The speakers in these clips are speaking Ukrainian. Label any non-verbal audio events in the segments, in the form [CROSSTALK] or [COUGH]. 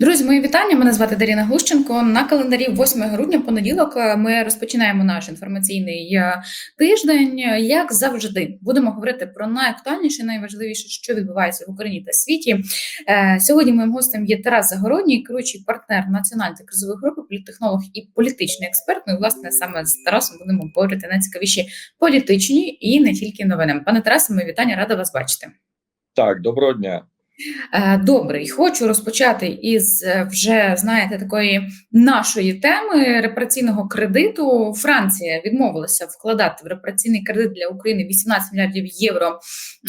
Друзі, мої вітання. Мене звати Даріна Глущенко. На календарі 8 грудня, понеділок, е, ми розпочинаємо наш інформаційний е, тиждень. Як завжди, будемо говорити про найактуальніше, найважливіше, що відбувається в Україні та світі. Е, Сьогодні моїм гостем є Тарас Загородній, керуючий партнер національної кризової групи, політтехнолог і політичний експерт. Ну і власне саме з Тарасом будемо говорити найцікавіші політичні і не тільки новини. Пане Тарасе, мої вітання, рада вас бачити. Так, доброго дня. Е, Добре, і хочу розпочати із е, вже знаєте такої нашої теми репараційного кредиту. Франція відмовилася вкладати в репараційний кредит для України 18 мільярдів євро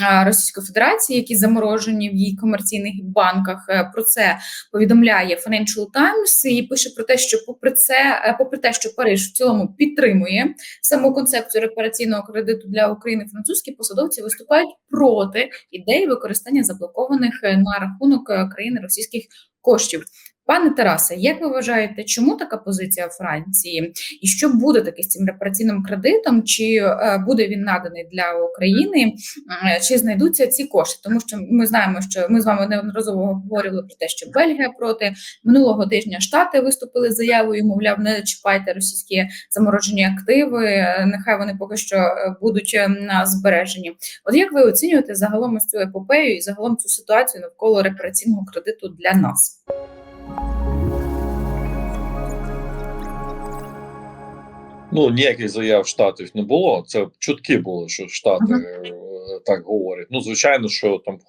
е, Російської Федерації, які заморожені в її комерційних банках. Про це повідомляє Financial Times і пише про те, що попри це, попри те, що Париж в цілому підтримує саму концепцію репараційного кредиту для України, французькі посадовці виступають проти ідеї використання заблокованих на рахунок е, країни російських коштів. Пане Тарасе, як ви вважаєте, чому така позиція Франції, і що буде таке з цим репараційним кредитом? Чи е, буде він наданий для України, е, чи знайдуться ці кошти? Тому що ми знаємо, що ми з вами неодноразово говорили про те, що Бельгія проти минулого тижня Штати виступили з заявою, мовляв, не чіпайте російські заморожені активи. е, Нехай вони поки що будуть на збереженні. От як ви оцінюєте загалом ось цю епопею і загалом цю ситуацію навколо репараційного кредиту для нас? Ну, ніяких заяв штатів не було. Це чутки були, що штати е, так говорять. Ну, звичайно, що там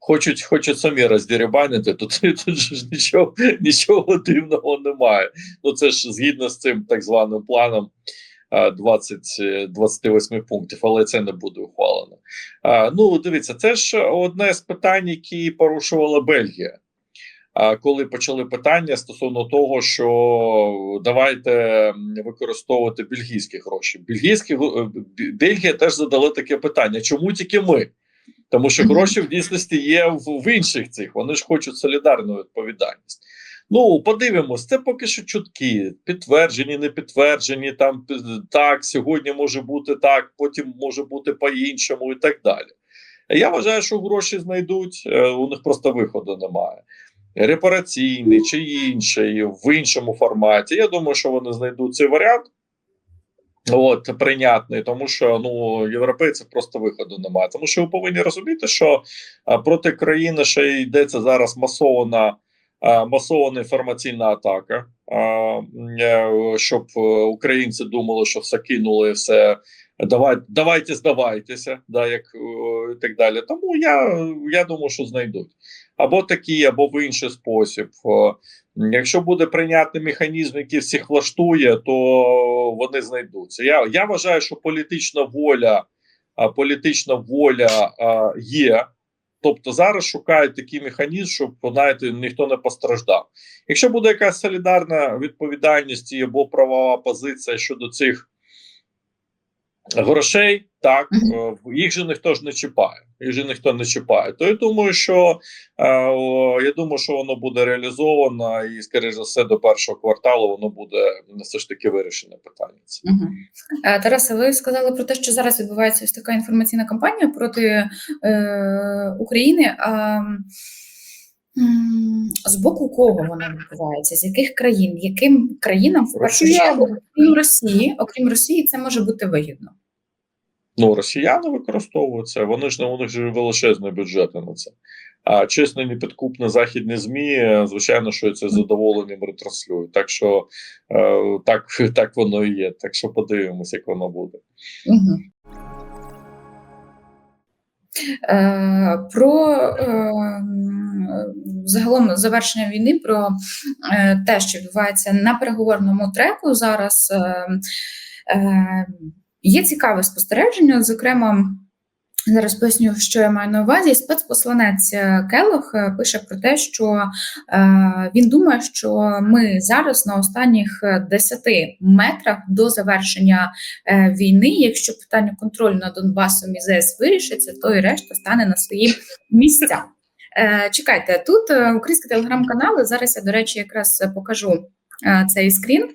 хочуть, хочуть самі роздерибанити, то тут, тут ж нічого, нічого дивного немає. Ну, це ж згідно з цим так званим планом. е, 20, е, 28 пунктів, але це не буде ухвалено. А, ну, дивіться, це ж одне з питань, які порушувала Бельгія. Коли почали питання стосовно того, що давайте використовувати бельгійські гроші, бельгійські е, Бельгія теж задала таке питання: чому тільки ми? Тому що гроші в дійсності є в, в інших цих. Вони ж хочуть солідарну відповідальність. Ну, подивимось, це поки що чутки, підтверджені, не підтверджені. Там так, сьогодні може бути так, потім може бути по-іншому і так далі. Я вважаю, що гроші знайдуть, е, у них просто виходу немає репараційний чи інший в іншому форматі. Я думаю, що вони знайдуть цей варіант. От прийнятний, тому що ну європейців просто виходу немає. Тому що ви повинні розуміти, що проти країни ще йдеться зараз масована масована інформаційна атака, е, щоб е, українці думали, що все кинули, все давай, давайте здавайтеся, да, як і так далі. Тому я, я думаю, що знайдуть або такий, або в інший спосіб. Якщо буде прийнятний механізм, який всіх влаштує, то вони знайдуться. Я, я вважаю, що політична воля, політична воля є. Тобто зараз шукають такий механізм, щоб знаєте, ніхто не постраждав. Якщо буде якась солідарна відповідальність або правова позиція щодо цих грошей, так е, їх же ніхто ж не чіпає. Їх же ніхто не чіпає. То я думаю, що е, я думаю, що воно буде реалізовано, і скоріш за все, до першого кварталу воно буде все ж таки вирішене питання. Угу. Тарасе, ви сказали про те, що зараз відбувається ось така інформаційна кампанія проти е, України. А, з боку кого вона відбувається? З яких країн? Яким країнам в першу чергу, окрім Росії, окрім Росії, це може бути вигідно? Ну, росіяни використовують це, вони ж у них же величезні бюджети на це. А чесно, непідкупні західні ЗМІ, звичайно, що це з задоволенням ретранслюють. Так що е, так, так воно і є. Так що подивимось, як воно буде. Угу. Е, про е, загалом завершення війни, про е, те, що відбувається на переговорному треку зараз. Е, е, є цікаве спостереження, зокрема. Зараз поясню, що я маю на увазі. Спецпосланець е, Келох е, пише про те, що е, він думає, що ми зараз на останніх е, 10 метрах до завершення е, війни. Якщо питання контролю над Донбасом і ЗС вирішиться, то і решта стане на свої місця. Е, чекайте, тут е, українські телеграм-канали. Зараз я, до речі, якраз е, покажу. Цей скрін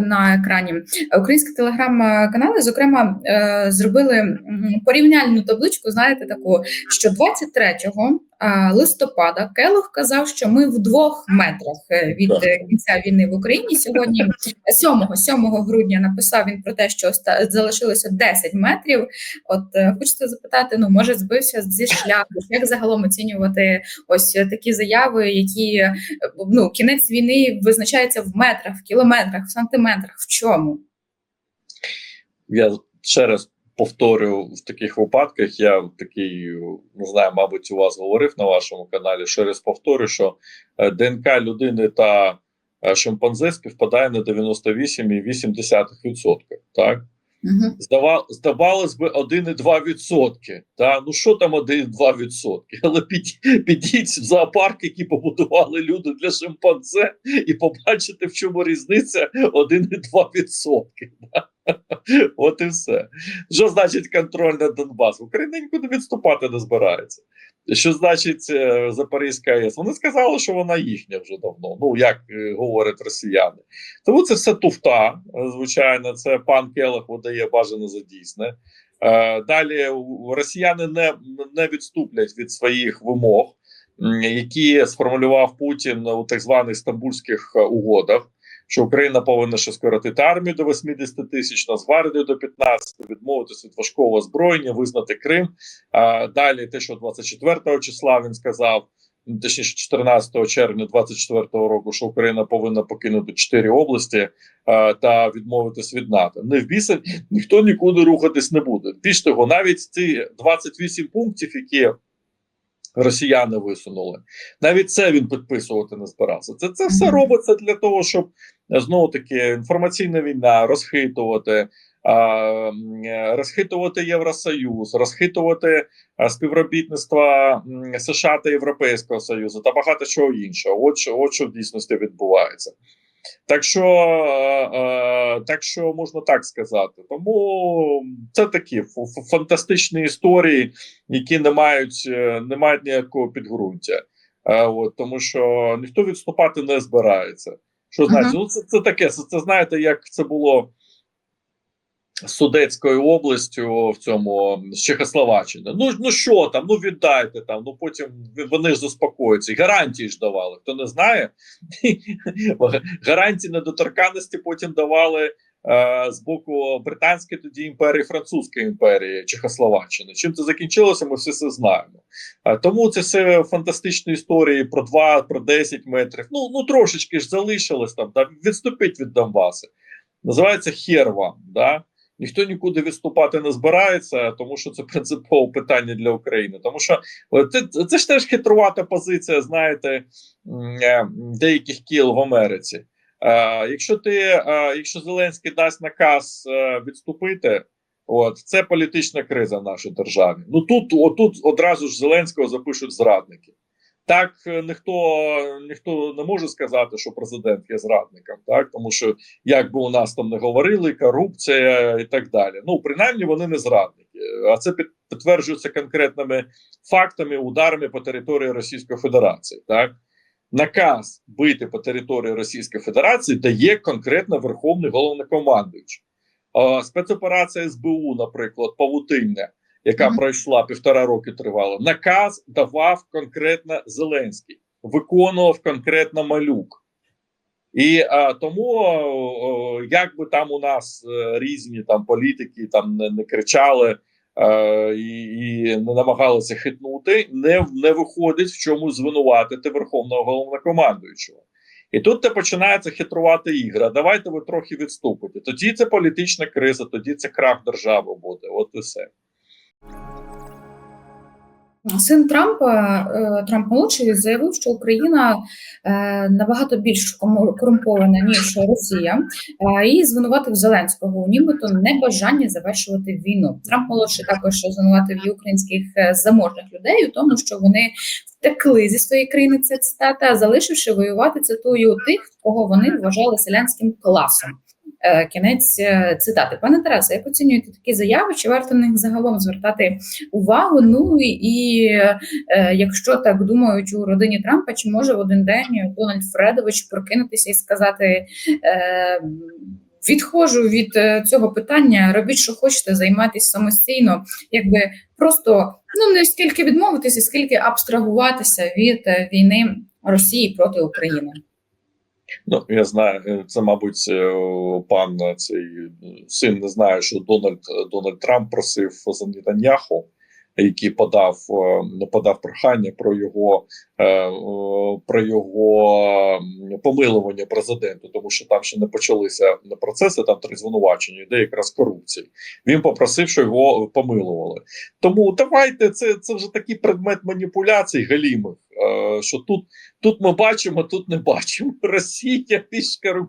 на екрані українські телеграм-канали, зокрема, зробили порівняльну табличку. Знаєте, таку що 23-го е, листопада Келох казав, що ми в двох метрах е, від кінця війни в Україні. Сьогодні 7, 7 грудня написав він про те, що залишилося 10 метрів. От е, хочеться запитати: ну може збився зі шляху? Як загалом оцінювати ось такі заяви, які е, ну кінець війни визначається в метрах, в кілометрах, в сантиметрах? В чому? Я ще раз повторю в таких випадках. Я такий не знаю, мабуть, у вас говорив на вашому каналі. Ще раз повторю, що е, ДНК людини та е, шимпанзе співпадає на 98,8%. Так Угу. Здава, здавалось би 1,2%. Та? Ну що там 1,2%? [LAUGHS] Але під, підіть в зоопарк, який побудували люди для шимпанзе, і побачите, в чому різниця 1,2%. Да? [LAUGHS] [LAUGHS] От і все. Що значить контроль над Донбасом? Україна нікуди відступати не збирається. Що значить е, Запорізька АЕС? Вони сказали, що вона їхня вже давно. Ну як е, говорять росіяни. Тому це все туфта. е, Звичайно, це пан Келех видає бажане за дійсне. Далі росіяни не, не відступлять від своїх вимог, які сформулював Путін у так званих стамбульських угодах. Що Україна повинна ще скоротити армію до 80 тисяч, Нацгвардію до 15, відмовитися від важкого озброєння, визнати Крим. А далі, те, що 24 числа він сказав, точніше 14 червня 24 року, що Україна повинна покинути 4 області а, та відмовитись від НАТО. Не в біса ніхто нікуди рухатись не буде. Більш того, навіть ці 28 пунктів, які росіяни висунули, навіть це він підписувати не збирався. Це, це все робиться для того, щоб знову таки інформаційна війна розхитувати. е, Розхитувати Євросоюз, розхитувати а, співробітництво США та Європейського Союзу та багато чого іншого. От що, от що в дійсності відбувається. Так що, е, е, так що можна так сказати. Тому це такі фантастичні історії, які не мають, е, не мають ніякого підґрунтя. От, тому що ніхто відступати не збирається. Що значить? Ага. Ну, це, це таке. Це, це знаєте, як це було Судецькою областю в цьому з Чехословаччини. Ну ну що там? Ну віддайте там. Ну потім вони ж заспокояться. Гарантії ж давали. Хто не знає, [LAUGHS] гарантії недоторканності потім давали е, з боку британської тоді імперії, французької імперії Чехословаччини. Чим це закінчилося? Ми всі це знаємо. Е, тому це все фантастичні історії про 2, про 10 метрів. Ну ну трошечки ж залишилось там. Да? Відступіть від Донбасу. Називається хер вам, да? Ніхто нікуди відступати не збирається, тому що це принципове питання для України. Тому що е, це, це ж теж хитрувата позиція, знаєте, е, деяких кіл в Америці. Е, якщо ти, якщо Зеленський дасть наказ відступити, от це політична криза в нашій державі. Ну тут, отут одразу ж Зеленського запишуть зрадники. Так е, ніхто ніхто не може сказати, що президент є зрадником, так тому що як би у нас там не говорили, корупція і так далі. Ну принаймні вони не зрадники, а це підтверджується конкретними фактами, ударами по території Російської Федерації. Так наказ бити по території Російської Федерації дає конкретно Верховний головнокомандуючий. Спецоперація СБУ, наприклад, павутиння, яка пройшла півтора роки тривала. Наказ давав конкретно Зеленський, виконував конкретно малюк. І а, тому, о, як би там у нас е, різні там політики там не, не кричали е, і, і не намагалися хитнути, не, не виходить в чому звинуватити верховного головнокомандуючого. І тут те починається хитрувати ігра. Давайте ви трохи відступите. Тоді це політична криза, тоді це крах держави буде. От і все. Син Трампа е, Трамп молодший заявив, що Україна е, набагато більш корумпована ніж Росія, е, і звинуватив Зеленського нібито небажання завершувати війну. Трамп молодший також звинуватив і українських заможних людей у тому, що вони втекли зі своєї країни. Це цитата, залишивши воювати цитую тих, кого вони вважали селянським класом. Е, Кінець е, цитати. Пане Тарасе, як оцінюєте такі заяви? Чи варто на них загалом звертати увагу? Ну і, е, якщо так думають у родині Трампа, чи може в один день Дональд Фредович прокинутися і сказати: відходжу від цього питання, робіть, що хочете, займайтесь самостійно, якби просто ну не стільки відмовитися, скільки абстрагуватися від війни Росії проти України. Ну, я знаю, е, це, мабуть, е, пан е, цей син не знає, що Дональд Дональд Трамп просив за Нетаньяху, який подав е, подав прохання про його е, про його помилування президенту, тому що там ще не почалися процеси, там три звинувачення, де якраз корупції. Він попросив, що його помилували. Тому давайте це, це вже такий предмет маніпуляцій галімих. е, Що тут Тут ми бачимо, тут не бачимо. [LAUGHS] Росія пішка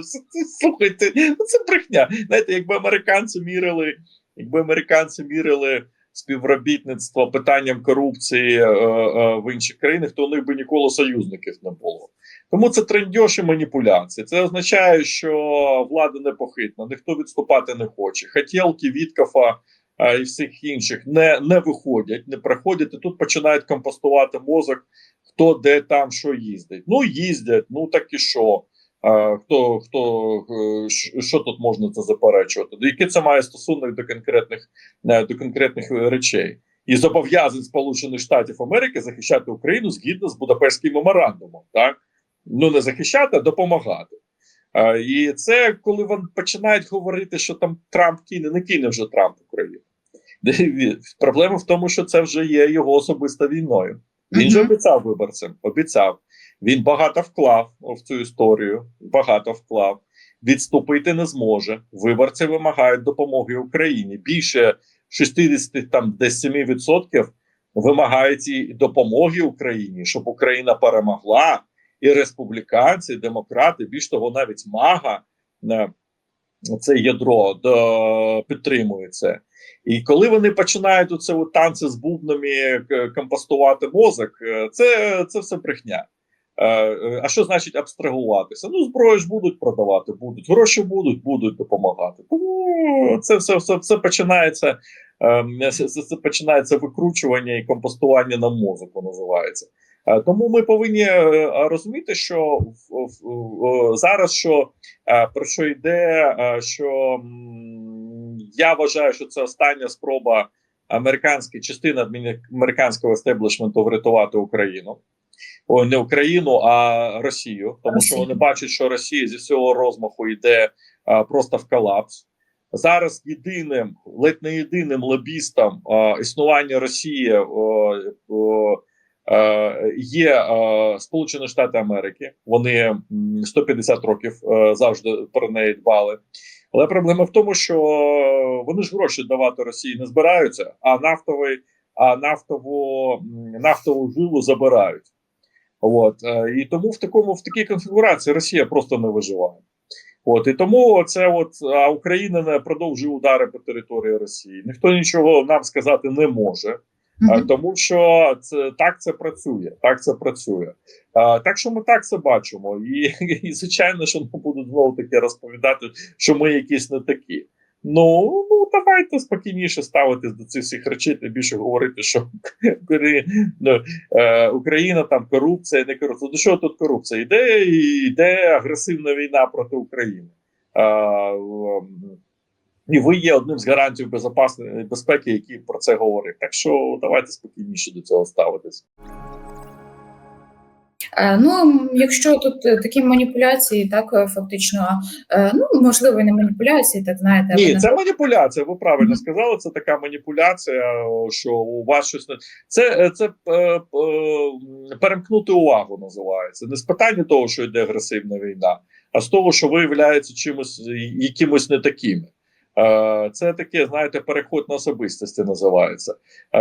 це слухайте, ну це брехня. Знаєте, якби американці мірили, якби американці мірили співробітництво питанням корупції е, е, в інших країнах, то у них би ніколи союзників не було. Тому це трендьош і маніпуляції. Це означає, що влада непохитна, ніхто відступати не хоче. Хотілки Віткафа е, і всіх інших не, не виходять, не приходять, і тут починають компостувати мозок хто де там що їздить. Ну, їздять, ну так і що. Хто хто е, що тут можна це заперечувати? Який це має стосунок до конкретних е, до конкретних е, речей? І зобов'язань Сполучених Штатів Америки захищати Україну згідно з Будапештським меморандумом, так ну не захищати, а допомагати. І це коли вони починають говорити, що там Трамп кине, не кине вже Трамп Україну. [LAUGHS] Проблема в тому, що це вже є його особисто війною. Він же обіцяв виборцям, обіцяв. Він багато вклав в цю історію, багато вклав. Відступити не зможе. Виборці вимагають допомоги Україні. Більше 60 там десь 7% вимагають і допомоги Україні, щоб Україна перемогла. І республіканці, і демократи, більш того, навіть мага е, це ядро до, підтримує це. І коли вони починають оце от танці з бубнами е, компостувати мозок, е, це, це все брехня. Е, е, А що значить абстрагуватися? Ну, зброю ж будуть продавати, будуть, гроші будуть, будуть допомагати. Тому це все, все, все починається. ем, Це, починається викручування і компостування на мозоку, називається. Е, Тому ми повинні розуміти, що зараз що про що йде, що я вважаю, що це остання спроба американської частини американського естеблішменту врятувати Україну. О, не Україну, а Росію, тому що вони бачать, що Росія зі всього розмаху йде е, просто в колапс. Зараз єдиним, ледь не єдиним лобістом е, існування Росії е, е, е, є е, Сполучені Штати Америки. Вони м, 150 років е, завжди про неї дбали. Але проблема в тому, що вони ж гроші давати Росії не збираються, а нафтовий, а нафтову, нафтову жилу забирають. От е, і тому в такому в такій конфігурації Росія просто не виживає. От і тому це от а Україна не продовжує удари по території Росії. Ніхто нічого нам сказати не може. А, Мгм. тому що це так це працює. Так це працює. А, так що ми так це бачимо, і, [LAUGHS] і звичайно, що нам будуть знову таки розповідати, що ми якісь не такі. Ну, ну давайте спокійніше ставитись до цих всіх речей, тим більше говорити, що [LAUGHS] ну, е, Україна там корупція, не корупція. До чого тут корупція? Іде йде агресивна війна проти України. М, і ви є одним з гарантів безпеки, які про це говорять. Так що давайте спокійніше до цього ставитись. Е, Ну, якщо тут е, такі маніпуляції, так е, фактично, ну можливо, і не маніпуляції, так знаєте, Ні, це маніпуляція. Ви правильно сказали. Це така маніпуляція, що у вас щось не це, це е, е, перемкнути увагу називається. Не з питання того, що йде агресивна війна, а з того, що виявляється чимось якимось не такими. Це таке, знаєте, переход на особистості називається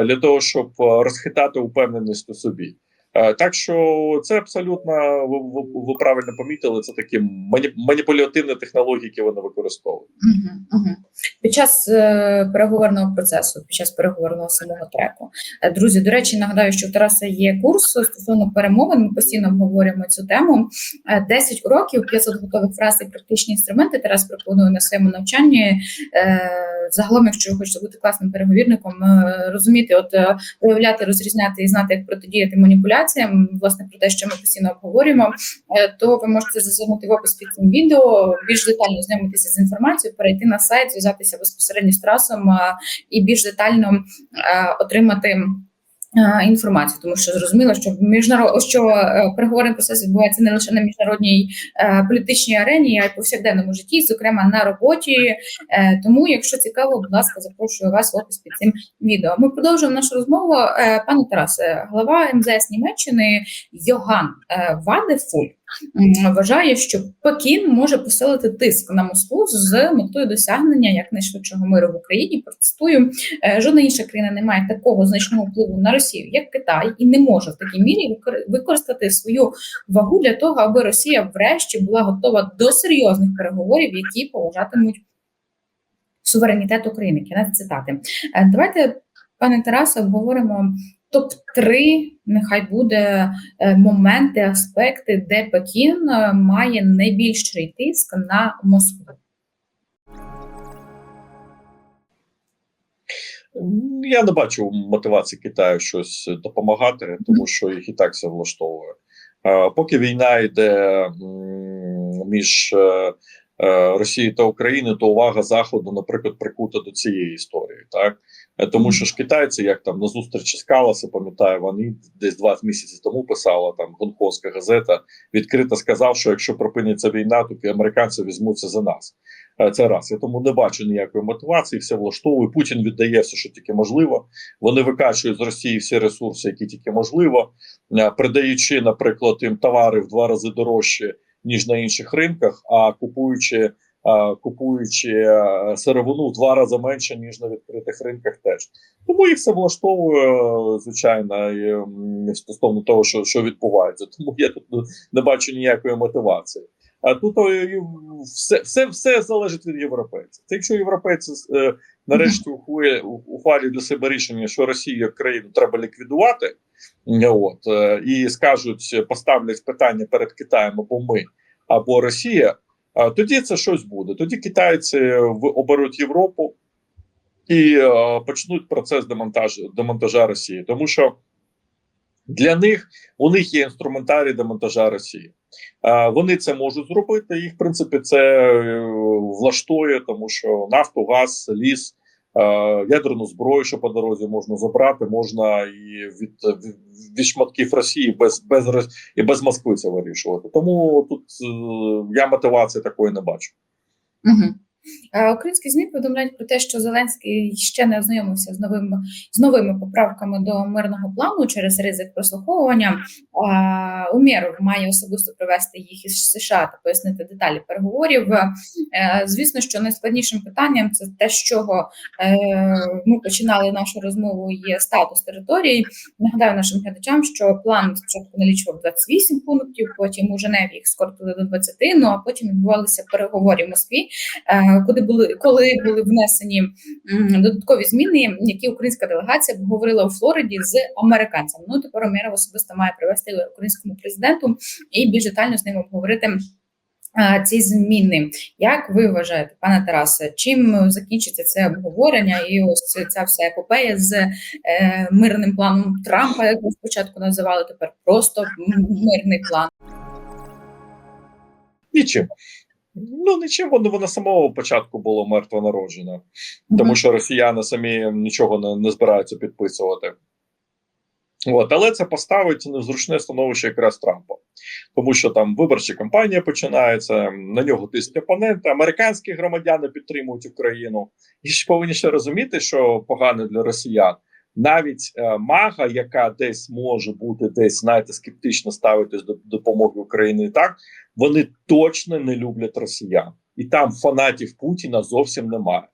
для того, щоб розхитати упевненість у собі. Е, Так що це абсолютно ви, ви, ви правильно помітили. Це такі мані, маніпулятивні технології, які вони використовують. Мгм, мгм. Під час е, переговорного процесу, під час переговорного самого треку. Е, Друзі, до речі, нагадаю, що в Тараса є курс стосовно перемовин. Ми постійно обговорюємо цю тему. Е, 10 уроків, 500 готових фраз і практичні інструменти. Тарас пропонує на своєму навчанні. Е, Загалом, якщо ви хочете бути класним переговірником, е, розуміти, от е, виявляти, розрізняти і знати, як протидіяти маніпуляціям. Рекомендаціям, власне про те, що ми постійно обговорюємо, е, то ви можете зазирнути в опис під цим відео, більш детально знайомитися з інформацією, перейти на сайт, зв'язатися безпосередньо з трасом е, і більш детально е, отримати. Е, Інформацію, тому що зрозуміло, що міжнарод що е, переговорний процес відбувається не лише на міжнародній е, політичній арені, а й повсякденному житті, зокрема на роботі. Тому, якщо цікаво, будь ласка, запрошую вас в опис під цим відео. Ми продовжуємо нашу розмову. Пане Тарасе, глава МЗС Німеччини Йоган Вадефуль вважає, що Пекін може посилити тиск на Москву з метою досягнення якнайшвидшого миру в Україні. Протестую, Е, жодна інша країна не має такого значного впливу на Росію, як Китай, і не може в такій мірі використати свою вагу для того, аби Росія врешті була готова до серйозних переговорів, які поважатимуть суверенітет України. Кінець цитати. Е, Давайте, пане Тарасе, обговоримо топ 3 Нехай буде е, моменти, аспекти, де Пекін е, має найбільший тиск на Москву. Я не бачу мотивації Китаю щось допомагати, тому що їх і так все влаштовує. Е, Поки війна йде між е, е, та Україною, то увага Заходу, наприклад, прикута до цієї історії. Так Е, тому що ж китайці, як там на зустрічі з пам'ятаю, вони десь два місяці тому писала там гонконгська газета, відкрито сказав, що якщо припиниться війна, то американці візьмуться за нас. Е, Це раз. Я тому не бачу ніякої мотивації, все влаштовує. Путін віддає все, що тільки можливо. Вони викачують з Росії всі ресурси, які тільки можливо, придаючи, наприклад, їм товари в два рази дорожче, ніж на інших ринках, а купуючи. Купуючи е, сировину в два рази менше ніж на відкритих ринках, теж тому їх все влаштовує звичайно стосовно того, що, що відбувається. Тому я тут не- бачу ніякої мотивації. А тут е, все, все, все залежить від європейців. Це якщо європейці е, нарешті ухвалюють для себе рішення, що Росію як країну треба ліквідувати, от е, і скажуть, поставлять питання перед Китаєм або ми, або Росія. Тоді це щось буде. Тоді китайці оберуть Європу і е, почнуть процес демонтажу демонтажа Росії, тому що для них у них є інструментарій демонтажа Росії. Вони це можуть зробити. Їх в принципі це е, влаштує, тому що нафту, газ, ліс, ядерну зброю, що по дорозі можна забрати, можна і від, від, шматків Росії без без і без Москви це вирішувати. Тому тут е, я мотивації такої не бачу. Угу. Українські ЗМІ повідомляють про те, що Зеленський ще не ознайомився з новими з новими поправками до мирного плану через ризик прослуховування. А, Умєров має особисто привести їх із США та пояснити деталі переговорів. Е, Звісно, що найскладнішим питанням це те, з чого е, ми починали нашу розмову. Є статус територій. Нагадаю нашим глядачам, що план спочатку налічував 28 пунктів, потім у Женеві їх скоротили до 20, Ну а потім відбувалися переговори в Москві. Е, Куди були коли були внесені додаткові зміни, які українська делегація обговорила у Флориді з американцями. Ну тепер Омєров особисто має привести українському президенту і більш детально з ним обговорити. е, Ці зміни, як ви вважаєте, пане Тарасе, чим закінчиться це обговорення і ось ця вся епопея з е, мирним планом Трампа, як ви спочатку називали, тепер просто мирний план? Нічим. Ну, нічим, воно, воно самого початку було мертво народжено, тому що росіяни самі нічого не, не збираються підписувати. От, але це поставить незручне становище якраз Трампа, тому що там виборча кампанія починається, на нього тиск опоненти, американські громадяни підтримують Україну. І ж повинні ще розуміти, що погано для росіян. Навіть е, мага, яка десь може бути десь, знаєте, скептично ставитись до допомоги Україні, так вони точно не люблять росіян, і там фанатів Путіна зовсім немає.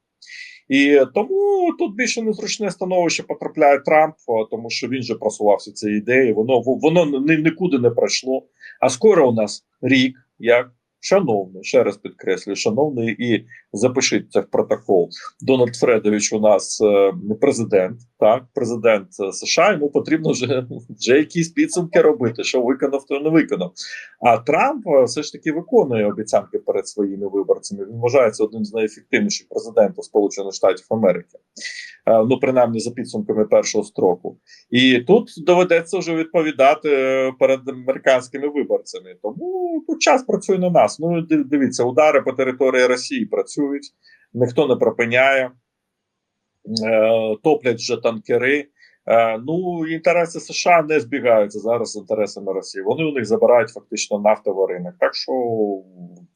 І тому тут більше незручне становище потрапляє Трамп, тому що він же просувався цією ідеєю. Воно воно ні, нікуди не пройшло. А скоро у нас рік, як шановний, ще раз підкреслюю, шановний, і запишіть це в протокол. Дональд Фредович у нас е, президент, так, президент е, США. Йому потрібно вже, вже якісь підсумки робити, що виконав, то не виконав. А Трамп е, все ж таки виконує обіцянки перед своїми виборцями. Він вважається одним з найефективніших президентів Сполучених Штатів Америки. Е, ну принаймні за підсумками першого строку. І тут доведеться вже відповідати е, перед американськими виборцями. Тому тут час працює на нас. Ну дивіться, удари по території Росії працюють, ніхто не припиняє, е, топлять вже танкери. Е, ну, інтереси США не збігаються зараз з інтересами Росії. Вони у них забирають фактично нафтовий ринок. Так що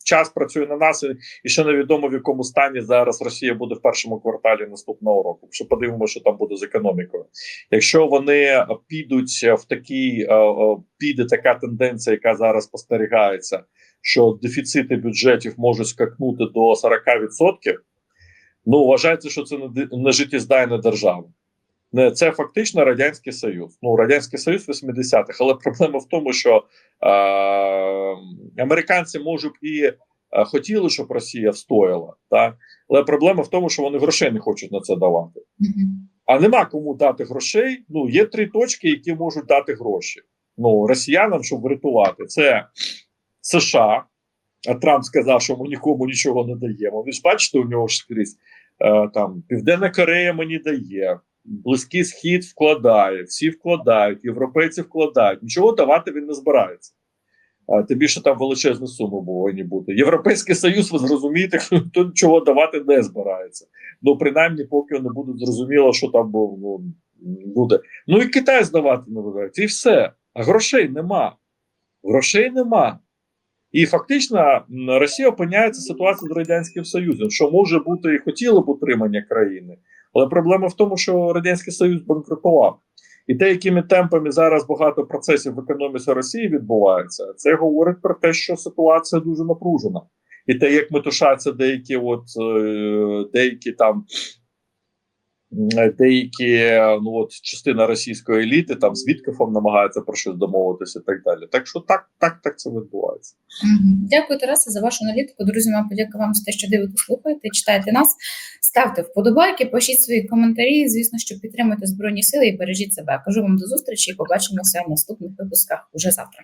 час працює на нас, і- ще невідомо в якому стані зараз Росія буде в першому кварталі наступного року. Що подивимося, що там буде з економікою. Якщо вони підуть в такий, е, е, піде така тенденція, яка зараз спостерігається, що дефіцити бюджетів можуть скакнути до 40%, ну вважається, що це не життєздайна держава. Не, це фактично радянський союз. Ну радянський союз 80-х, але проблема в тому, що е, американці можуть і е, хотіли, щоб Росія встояла, так але проблема в тому, що вони грошей не хочуть на це давати. А нема кому дати грошей. Ну є три точки, які можуть дати гроші. Ну росіянам, щоб врятувати, це США. А Трамп сказав, що ми нікому нічого не даємо. Ви ж бачите, у нього ж скрізь е, там Південна Корея мені дає, Близький Схід вкладає, всі вкладають, європейці вкладають. Нічого давати він не збирається. Тим більше там величезні суми повинні бути. Європейський Союз, ви зрозумієте, [LAUGHS] хто нічого давати не збирається. Ну, принаймні, поки не буде зрозуміло, що там буде. Ну і Китай здавати не буде. І все. А грошей нема. Грошей нема. І фактично Росія опиняється в ситуації з Радянським Союзом, що може бути і хотіло б утримання країни. Але проблема в тому, що Радянський Союз банкрутував. І те, якими темпами зараз багато процесів в економіці Росії відбувається, це говорить про те, що ситуація дуже напружена. І те, як метушаться деякі, от е, деякі там деякі е, ну от частина російської еліти там з Віткофом намагається про щось домовитися і так далі. Так що так, так, так це відбувається. Дякую, Тарасе, за вашу аналітику. Друзі, вам подяка вам за те, що дивитесь, слухаєте, читаєте нас. Ставте вподобайки, пишіть свої коментарі. Звісно, що підтримуйте збройні сили і бережіть себе. Кажу вам до зустрічі і побачимося в наступних випусках уже завтра.